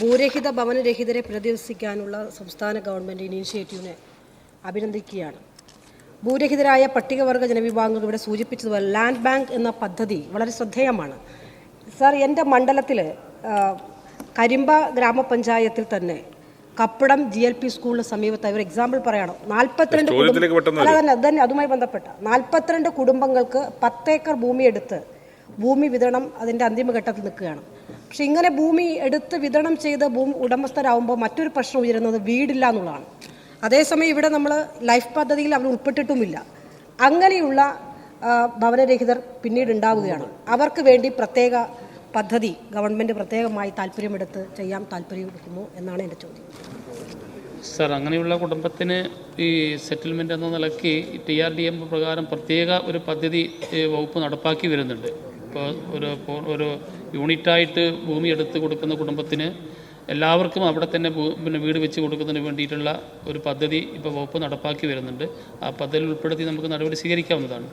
ഭൂരഹിത ഭവനരഹിതരെ പ്രതിവസിക്കാനുള്ള സംസ്ഥാന ഗവൺമെന്റ് ഇനീഷ്യേറ്റീവിനെ അഭിനന്ദിക്കുകയാണ്. ഭൂരഹിതരായ പട്ടികവർഗ ജനവിഭാഗങ്ങൾ ഇവിടെ സൂചിപ്പിച്ചതുപോലെ ലാൻഡ് ബാങ്ക് എന്ന പദ്ധതി വളരെ ശ്രദ്ധേയമാണ്. സാർ എന്റെ മണ്ഡലത്തിൽ കരിമ്പ ഗ്രാമപഞ്ചായത്തിൽ തന്നെ കപ്പടം ജി എൽ പി സ്കൂളിന് സമീപത്തായി ഒരു എക്സാമ്പിൾ പറയണം. നാൽപ്പത്തിരണ്ട് അല്ല തന്നെ അതന്നെ അതുമായി ബന്ധപ്പെട്ട. നാൽപ്പത്തിരണ്ട് കുടുംബങ്ങൾക്ക് പത്തേക്കർ ഭൂമി എടുത്ത് ഭൂമി വിതരണം അതിന്റെ അന്തിമഘട്ടത്തിൽ നിൽക്കുകയാണ്. പക്ഷെ ഇങ്ങനെ ഭൂമി എടുത്ത് വിതരണം ചെയ്ത് ഭൂമി ഉടമസ്ഥരാകുമ്പോൾ മറ്റൊരു പ്രശ്നം ഉയരുന്നത് വീടില്ല എന്നുള്ളതാണ്. അതേസമയം ഇവിടെ നമ്മൾ ലൈഫ് പദ്ധതിയിൽ അവർ ഉൾപ്പെട്ടിട്ടുമില്ല. അങ്ങനെയുള്ള ഭവനരഹിതർ പിന്നീട് ഉണ്ടാവുകയാണ്. അവർക്ക് വേണ്ടി പ്രത്യേക പദ്ധതി ഗവൺമെന്റ് പ്രത്യേകമായി താല്പര്യമെടുത്ത് ചെയ്യാൻ താല്പര്യമെടുക്കുമോ എന്നാണ് എന്റെ ചോദ്യം. സർ അങ്ങനെയുള്ള കുടുംബത്തിന് ഈ സെറ്റിൽമെന്റ് എന്ന നിലയ്ക്ക് ടി ആർ ഡി എം പ്രകാരം പ്രത്യേക ഒരു പദ്ധതി വകുപ്പ് നടപ്പാക്കി വരുന്നുണ്ട്. ഇപ്പോൾ ഒരു ഒരു യൂണിറ്റായിട്ട് ഭൂമി എടുത്ത് കൊടുക്കുന്ന കുടുംബത്തിന് എല്ലാവർക്കും അവിടെ തന്നെ പിന്നെ വീട് വെച്ച് കൊടുക്കുന്നതിന് വേണ്ടിയിട്ടുള്ള ഒരു പദ്ധതി ഇപ്പോൾ വകുപ്പ് നടപ്പാക്കി വരുന്നുണ്ട്. ആ പദ്ധതിയിൽ ഉൾപ്പെടുത്തി നമുക്ക് നടപടി സ്വീകരിക്കാവുന്നതാണ്.